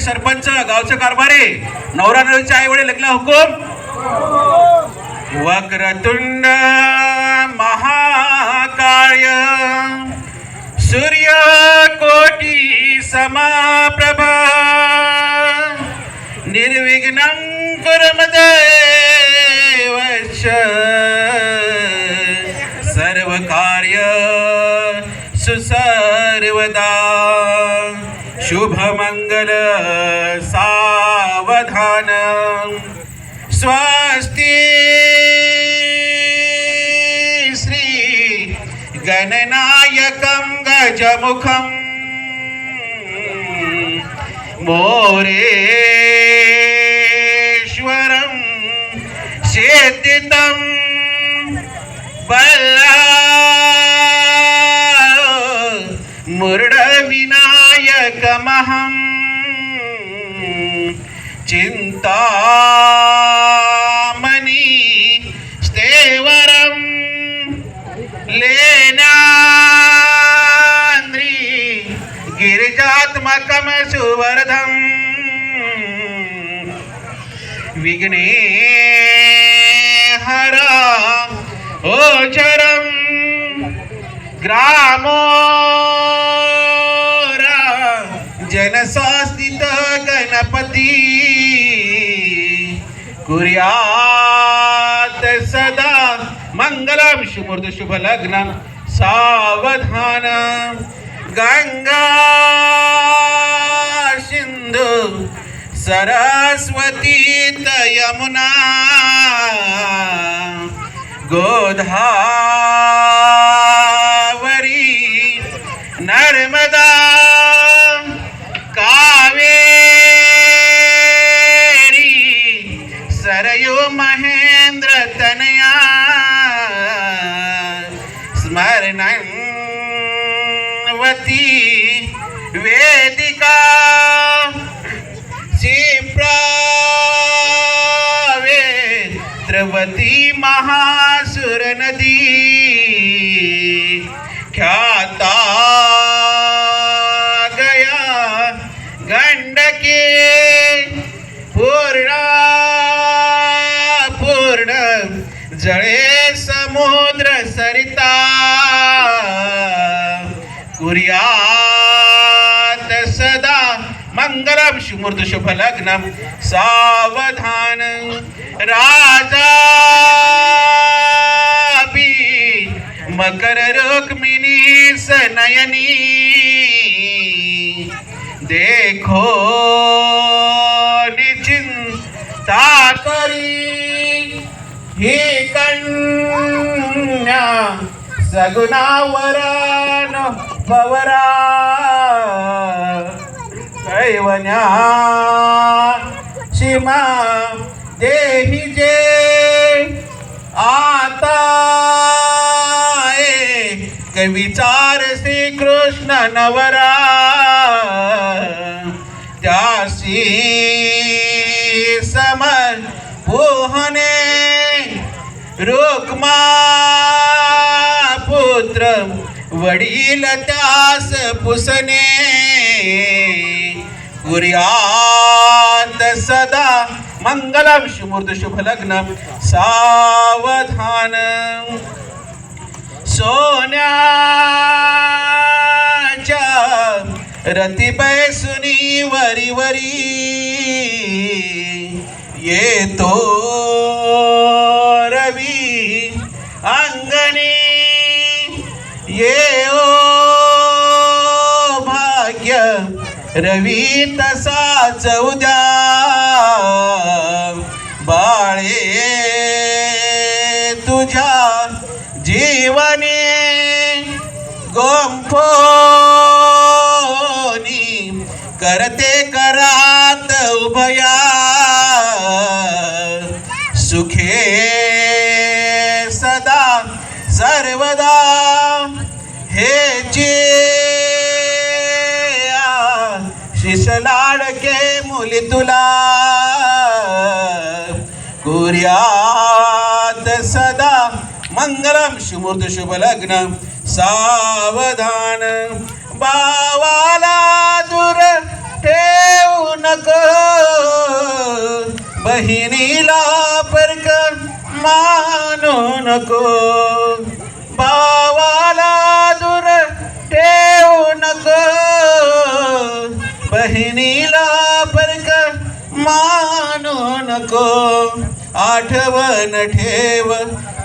सरपंच गावचं कारभारी नवरा नवरीच्या आई वडील लग्न हुकूम? वक्रतुंड महाकाय सूर्य कोटी समाप्रभा। निर्विघ्न कुर्मदेवश्च सर्व कार्य सुसर्वदा। शुभमंगल सावधान। स्वास्ति श्री गणनायकं गजमुखं। मोरेश्वरं सिद्धितं बल्ला मुरडविनायकमहं चिन्तामणि स्तेवरं लेनान्द्रि गिरिजात्मकं सुवर्धम् विघ्ने हरा ओचरं ग्रामो जनसास्तित गणपती. कुर्यात सदा मंगलम शुभमूर्त शुभ लग्न सावधान. गंगा सिंधु सरस्वती यमुना गोधा ती वेदिका शिप्रावे द्रवती महासुर नदी ख्याता गया गंडके मंगलम सुमृत शुभ लग्नम। सावधान राजा बी मकर रुक्मिणी सनयनी। देखो निचिंता करी ही कन्या। सगुणावरण भवरा। कैवन्या सीमा देही जे। आता ए विचार श्री कृष्ण नवरा। त्यासी समर पोहने। रुक्मा पुत्र वडील त्यास पुसने। कुर्यात सदा मंगलम शुभूर्त शुभ लग्न सावधान. सोन्याच्या रती सुनी वरी वरी येतो रवी अंगणी. ये रवी तसाच उद्या बाळे तुझ्या जीवने गोंफोनी करते करात उभया सुखे सदा सर्वदा हे जे शिश लाडके मुली तुला. कुर्यात सदा मंगलम शुमूर्त शुभ लग्न सावधान. बावाला दूर ठेवू नको. बहिणीला परक मानू नको. नको. आठवण ठेव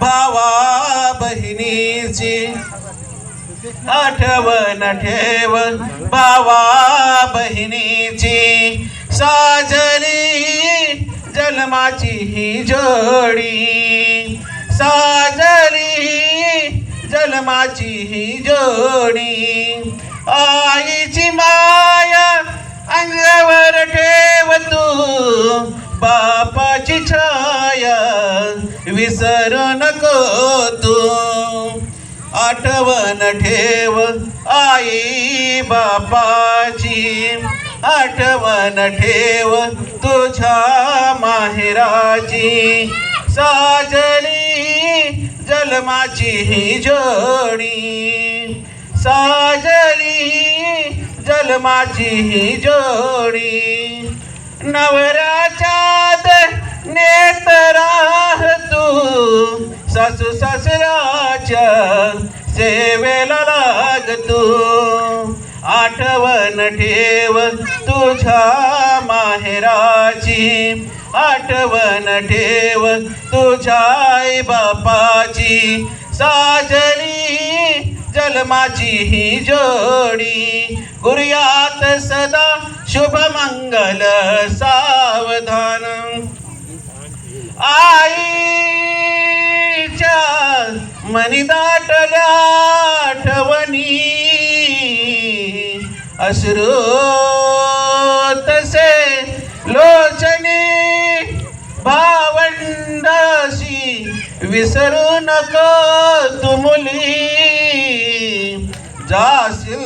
भावा बहिणीची. आठवण ठेव भावा बहिणीची. साजरी जन्माची ही जोडी. साजरी जन्माची ही जोडी. आईची माया अंगावर ठेव तू. बापाची छाया विसरू नको तू. आठवण ठेव आई बापाची. आठवण ठेव तुझ्या माहेराची. साजली जलमाची ही जोडी. साजली जलमाची ही जोडी. नवरा नवराच्यात नेत राह तू सासू सासऱ्याच्या सेवेला लाग तू आठवण ठेव तुझ्या माहेराची. आठवण ठेव तुझ्या आई बापाची साजरी जलमाची ही जोडी. गुर्यात सदा शुभ मंगल सावधान. आईच्या मनी दाटल्या आठवणी. अश्रू तसे लोचने भावंडाशी विसरू नको तुमुली जाशील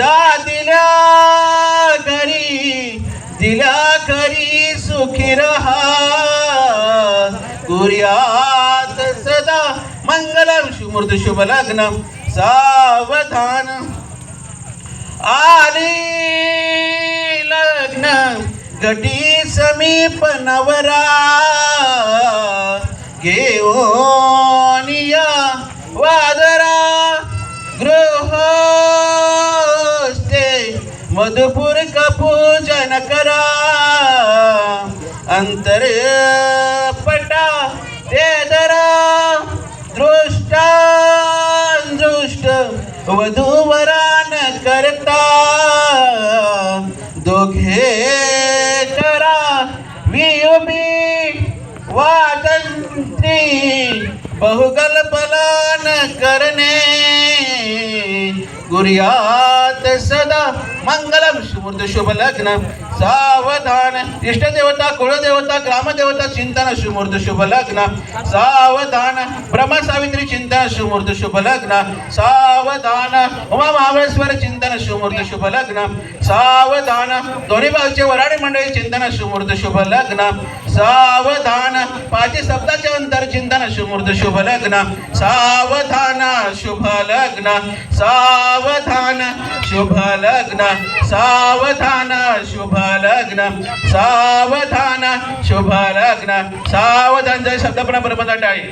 जा दिला घरी दिला घरी सुखी रहा. कुर्यात सदा मंगलम शुमूर्त शुभ लग्न सावधान. आली लग्न घटी समीप नवरा घेऊन मधुपूर पूजन करा. अंतर पटा ते दरा दृष्टा दृष्ट वधूवरान करता. दोघे करा वियुबी बहुगल बहुगल्पलान करणे. गुर्यात सदा मंगल शुभ शुभ लग्न सावधान. इष्टदेवता कुळदेवता ग्रामदेवता चिंतन शुमूर्त शुभ लग्न. सावधान. ब्रह्म सावित्री चिंतन शुमूर्त शुभ लग्न. सावधान. उमा महाबळेश्वर चिंतन शुमूर्त शुभ लग्न. सावधान. दोन्ही बाजूचे वराडी मंडळी चिंतन शुमूर्त शुभ लग्न. सावधान. पाची शब्दाचे अंतर चिंतन शुमूर्त शुभ लग्न. सावधान. शुभ लग्न. सावधान. शुभ लग्न सावधान शुभ लग्न सावधान शुभ लग्न सावधान. जय शब्द पण बरोबर टाळी